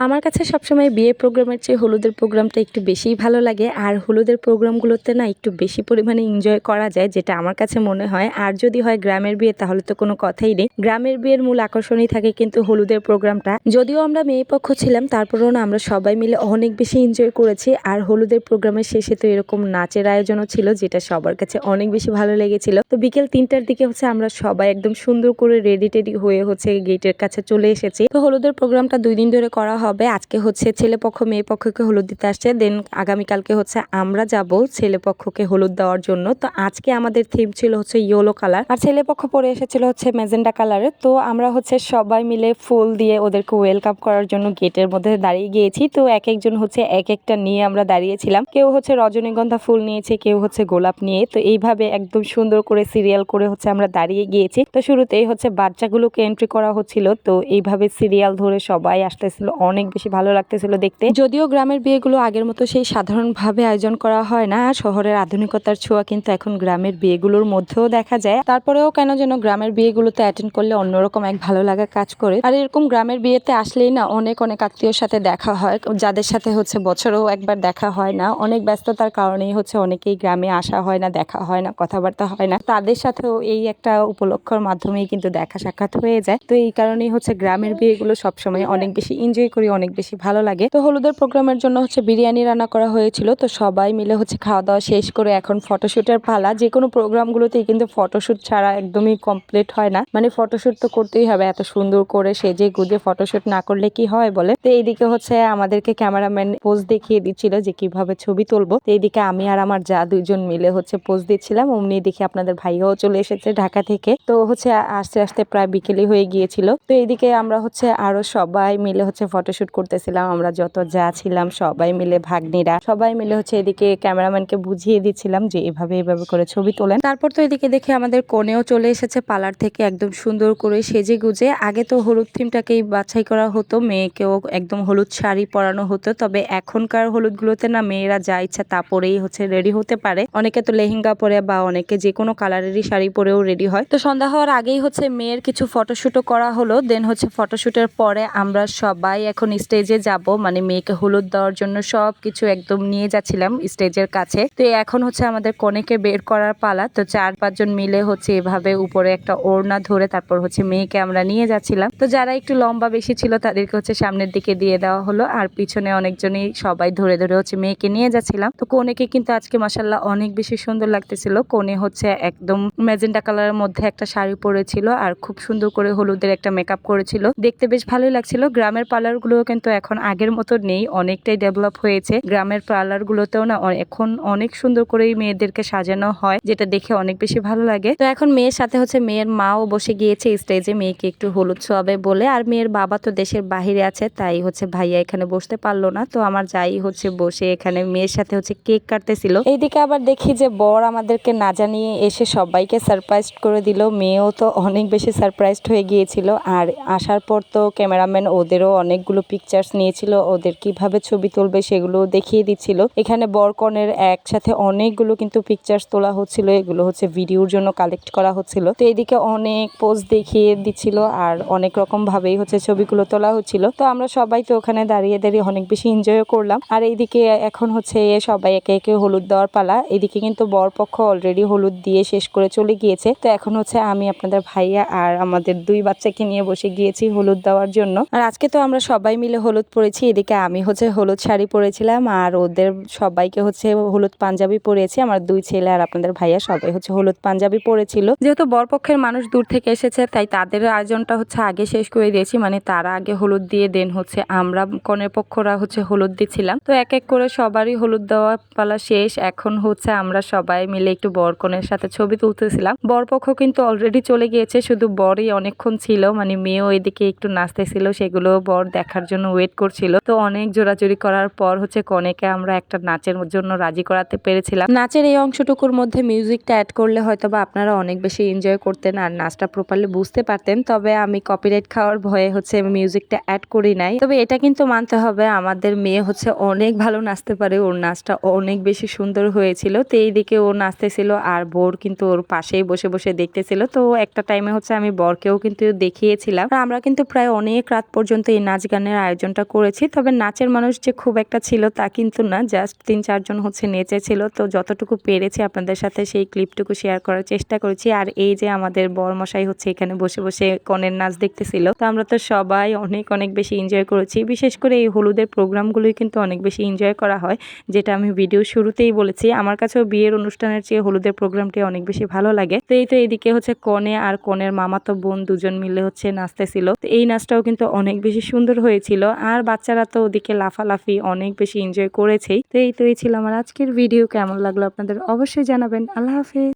আমার কাছে সবসময় বিয়ে প্রোগ্রামের চেয়ে হলুদের প্রোগ্রামটা একটু বেশিই ভালো লাগে। আর হলুদের প্রোগ্রামগুলোতে না একটু বেশি পরিমাণে এনজয় করা যায়, যেটা আমার কাছে মনে হয়। আর যদি হয় গ্রামের বিয়ে, তাহলে তো কোনো কথাই নেই। গ্রামের বিয়ের মূল আকর্ষণই থাকে কিন্তু হলুদের প্রোগ্রামটা। যদিও আমরা মেয়ে পক্ষ ছিলাম, তারপরেও না আমরা সবাই মিলে অনেক বেশি এনজয় করেছি। আর হলুদের প্রোগ্রামের শেষে তো এরকম নাচের আয়োজনও ছিল, যেটা সবার কাছে অনেক বেশি ভালো লেগেছিল। তো বিকেল তিনটার দিকে হচ্ছে আমরা সবাই একদম সুন্দর করে রেডি টেডি হয়ে হচ্ছে গেটের কাছে চলে এসেছি। তো হলুদের প্রোগ্রামটা দুই দিন ধরে করা হবে। আজকে হচ্ছে ছেলে পক্ষ, মেয়ে পক্ষকে হলুদ দিতে আসছে। দেন আগামীকালকে হচ্ছে আমরা যাব ছেলে পক্ষকে হলুদ দেওয়ার জন্য। তো আজকে আমাদের থিম ছিল হচ্ছে ইয়েলো কালার আর ছেলে পক্ষ পরে এসেছিল হচ্ছে মেজেন্ডা কালারের তো আমরা হচ্ছে সবাই মিলে ফুল দিয়ে ওদেরকে ওয়েলকাম করার জন্য গেটের মধ্যে দাঁড়িয়ে গিয়েছি। তো এক একজন হচ্ছে এক একটা নিয়ে আমরা দাঁড়িয়েছিলাম। কেউ হচ্ছে রজনীগন্ধা ফুল নিয়েছে, কেউ হচ্ছে গোলাপ নিয়ে। তো এইভাবে একদম সুন্দর করে সিরিয়াল করে হচ্ছে আমরা দাঁড়িয়ে গিয়েছি। তো শুরুতেই হচ্ছে বাচ্চাগুলোকে এন্ট্রি করা হচ্ছিল। তো এইভাবে সিরিয়াল ধরে সবাই আসতেছিল। অনেক বেশি ভালো লাগতেছিল দেখতে। যদিও গ্রামের বিয়েগুলো আগের মতো সেই সাধারণভাবে আয়োজন করা হয় না শহরের আধুনিকতার ছোঁয়া কিন্তু এখন গ্রামের বিয়েগুলোর মধ্যেও দেখা যায়। তারপরেও কেন যেন গ্রামের বিয়েগুলোতে অ্যাটেন্ড করলে অন্যরকম এক ভালো লাগা কাজ করে। আর এরকম গ্রামের বিয়েতে আসলেই না অনেক অনেক আত্মীয়র সাথে দেখা হয়, যাদের সাথে হচ্ছে বছরেও একবার দেখা হয় না। অনেক ব্যস্ততার কারণেই হচ্ছে অনেকেই গ্রামে আসা হয় না, দেখা হয় না, কথাবার্তা হয় না। তাদের সাথেও এই একটা উপলক্ষের মাধ্যমেই কিন্তু দেখা সাক্ষাৎ হয়ে যায়। তো এই কারণেই হচ্ছে গ্রামের বিয়েগুলো সবসময় অনেক বেশি এনজয় করি অনেক বেশি ভালো লাগে। তো হলুদের প্রোগ্রামের জন্য হচ্ছে বিরিয়ানি রান্না করা হয়েছিল। তো সবাই মিলে হচ্ছে খাওয়া দাওয়া শেষ করে এখন ফটোশুটের পালা। যে কোনো প্রোগ্রামগুলোতেই কিন্তু ফটোশুট ছাড়া একদমই কমপ্লিট হয় না। মানে ফটোশুট তো করতেই হবে, এত সুন্দর করে সেজে গুজে ফটোশুট না করলে কি হয় বলে? তো এইদিকে হচ্ছে আমাদেরকে ক্যামেরাম্যান পোজ দেখিয়ে দিচ্ছিল যে কীভাবে ছবি তুলবো। তো এইদিকে আমি আর আমার যা দুজন মিলে হচ্ছে পোজ দিচ্ছিলাম। অমনি দেখি আপনাদের ভাইয়াও চলে এসেছে ঢাকা থেকে। তো হচ্ছে আস্তে আস্তে প্রায় বিকেলই হয়ে গিয়েছিল। তো এইদিকে আমরা হচ্ছে আরও সবাই মিলে হচ্ছে ফটোশুট করতেছিলাম, আমরা যত যা ছিলাম সবাই মিলে ভাগ্নিরা, সবাই মিলে হচ্ছে এদিকে ক্যামেরাম্যানকে বুঝিয়ে দিচ্ছিলাম যে এভাবে এভাবে করে ছবি তোলেন। তারপর তো এদিকে দেখে আমাদের কোণেও চলে এসেছে পার্লার থেকে একদম সুন্দর করে সেজে গুজে। আগে তো হলুদ থিমটাকেই বাছাই করা হতো, মেয়েকেও একদম হলুদ শাড়ি পরানো হতো, তবে এখনকার হলুদগুলোতে না মেয়েরা যা ইচ্ছা তা পরেই হচ্ছে রেডি হতে পারে। অনেকে তো লেহেঙ্গা পরে বা অনেকে যে কোনো কালারেরই শাড়ি পরেও রেডি হয়। তো সন্ধ্যা হওয়ার আগেই হচ্ছে মেয়ের কিছু ফটোশুটও করা হলো দেন হচ্ছে ফটোশুটের পরে আমরা সবাই এখন স্টেজে যাব মানে মেয়েকে হলুদ দেওয়ার জন্য সব কিছু একদম নিয়ে যাচ্ছিলাম স্টেজের কাছে। তো এখন হচ্ছে আমাদের কনেকে বের করার পালা। তো চার পাঁচজন মিলে হচ্ছে এভাবে উপরে একটা ওড়না ধরে তারপর হচ্ছে মেয়েকে আমরা নিয়ে যাচ্ছিলাম। তো যারা একটু লম্বা বেশি ছিল তাদেরকে হচ্ছে সামনের দিকে দিয়ে দেওয়া হলো। আর পিছনে অনেকজনই সবাই ধরে ধরে হচ্ছে মেয়েকে নিয়ে যাচ্ছিলাম। তো কনেকে কিন্তু আজকে মাসাল্লাহ অনেক বেশি সুন্দর লাগতেছিল। কোনে হচ্ছে একদম ম্যাজেন্টা কালারের মধ্যে একটা শাড়ি পরেছিল আর খুব সুন্দর করে হলুদের একটা মেকআপ করেছিল। দেখতে বেশ ভালোই লাগছিল। গ্রামের পার্লার গুলো কিন্তু এখন আগের মতো নেই, অনেকটাই ডেভেলপ হয়েছে। গ্রামের পার্লার গুলোতেও না এখন অনেক সুন্দর করেই মেয়েদেরকে সাজানো হয়, যেটা দেখে অনেক বেশি ভালো লাগে। তো এখন মেয়ের সাথে হচ্ছে মেয়ের মাও বসে গিয়েছে স্টেজে মেয়েকে একটু হলুদ ছোয়াবে বলে। আর মেয়ের বাবা তো দেশের বাহিরে আছে, তাই হচ্ছে ভাইয়া এখানে বসতে পারল না। তো আমার যাই হচ্ছে বসে এখানে মেয়ের সাথে হচ্ছে কেক কাটতেছিল। এইদিকে আবার দেখি যে বর আমাদেরকে না জানিয়ে এসে সবাইকে সারপ্রাইজ করে দিল। মেয়েও তো অনেক বেশি সারপ্রাইজড হয়ে গিয়েছিল। আর আসার পর তো ক্যামেরাম্যান ওদেরও অনেকগুলো পিকচার্স নিয়েছিল, ওদের কীভাবে ছবি তুলবে সেগুলো দেখিয়ে দিচ্ছিল। এখানে বরকনের একসাথে অনেকগুলো কিন্তু পিকচার্স তোলা হচ্ছিল, এগুলো হচ্ছে ভিডিওর জন্য কালেক্ট করা হচ্ছিল। তো এদিকে অনেক পোজ দেখিয়ে দিচ্ছিল আর অনেক রকম ভাবেই হচ্ছে ছবিগুলো তোলা হচ্ছিল। তো আমরা সবাই তো ওখানে দাঁড়িয়ে দাঁড়িয়ে অনেক বেশি এনজয়ও করলাম। আর এইদিকে এখন হচ্ছে সবাই একে একে হলুদ দেওয়ার পালা। এদিকে কিন্তু বরপক্ষ অলরেডি হলুদ দিয়ে শেষ করে চলে গিয়েছে। তো এখন হচ্ছে আমি আপনাদের ভাইয়া আর আমাদের দুই বাচ্চাকে নিয়ে বসে গিয়েছি হলুদ দেওয়ার জন্য। আর আজকে তো আমরা সবাই মিলে হলুদ পরেছি, এদিকে আমি হচ্ছে হলুদ শাড়ি পরেছিলাম আর ওদের সবাইকে হচ্ছে হলুদ পাঞ্জাবি পরেছি। আমার দুই ছেলে আর আপনাদের ভাইয়া সবাই হচ্ছে হলুদ পাঞ্জাবি পরেছিল। যেহেতু বরপক্ষের মানুষ দূর থেকে এসেছে, তাই তাদের আয়োজনটা হচ্ছে আগে শেষ করে দিয়েছি মানে তারা আগে হলুদ দিয়ে দেন হচ্ছে আমরা কনের পক্ষরা হচ্ছে হলুদ দিচ্ছিলাম তো এক এক করে সবারই হলুদ দেওয়া পালা শেষ, এখন হচ্ছে আমরা সবাই মিলে একটু বর কনের সাথে ছবি তুলতেছিলাম। বরপক্ষ কিন্তু অলরেডি চলে গিয়েছে, শুধু বরই অনেকক্ষণ ছিল মানে মেয়েও এদিকে একটু নাচতেছিল, সেগুলো বর দেখার জন্য ওয়েট করছিল। তো অনেক জোরাজুরি করার পর হচ্ছে কনেকে আমরা একটা নাচের জন্য রাজি করাতে পেরেছিলাম। নাচের এই অংশটুকুর মধ্যে মিউজিকটা অ্যাড করলে হয়তো বা আপনারা অনেক বেশি এনজয় করতেন আর নাচটা প্রপারলি বুঝতে পারতেন। তবে আমি কপিরাইট খাওয়ার ভয়ে হচ্ছে মিউজিকটা অ্যাড করি নাই। তবে এটা কিন্তু মানতে হবে, আমাদের মেয়ে হচ্ছে অনেক ভালো নাচতে পারে। ওর নাচটা অনেক বেশি সুন্দর হয়েছিল। তো এইদিকে ও নাচতেছিল আর বোর কিন্তু ওর পাশেই বসে বসে দেখতেছিল। তো একটা টাইমে হচ্ছে আমি বরকেও কিন্তু দেখিয়েছিলাম। আমরা কিন্তু প্রায় অনেক রাত পর্যন্ত এই নাচ গানে গানের আয়োজনটা করেছি। তবে নাচের মানুষ যে খুব একটা ছিল তা কিন্তু না। জাস্ট তিন চারজন হচ্ছে নেচেছিল। তো যতটুকু পেরেছি আপনাদের সাথে সেই ক্লিপটুকু শেয়ার করার চেষ্টা করেছি। আর এই যে আমাদের বরমশাই হচ্ছে এখানে বসে বসে কনের নাচ দেখতেছিল। তো আমরা তো সবাই অনেক অনেক বেশি এনজয় করেছি। বিশেষ করে এই হলুদের প্রোগ্রামগুলোই কিন্তু অনেক বেশি এনজয় করা হয়, যেটা আমি ভিডিও শুরুতেই বলেছি। আমার কাছেও বিয়ের অনুষ্ঠানের চেয়ে হলুদের প্রোগ্রামটি অনেক বেশি ভালো লাগে। তো এই তো এইদিকে হচ্ছে কনে আর কনের মামাতো বোন দুজন মিলে হচ্ছে নাচতেছিল। তো এই নাচটাও কিন্তু অনেক বেশি সুন্দর হয়েছিল আর বাচ্চারা তো ওদিকে লাফালাফি অনেক বেশি এনজয় করেছেই। তো এই তো এই ছিল আমার আজকের ভিডিও কেমন লাগল আপনাদের অবশ্যই জানাবেন। আল্লাহ হাফেজ।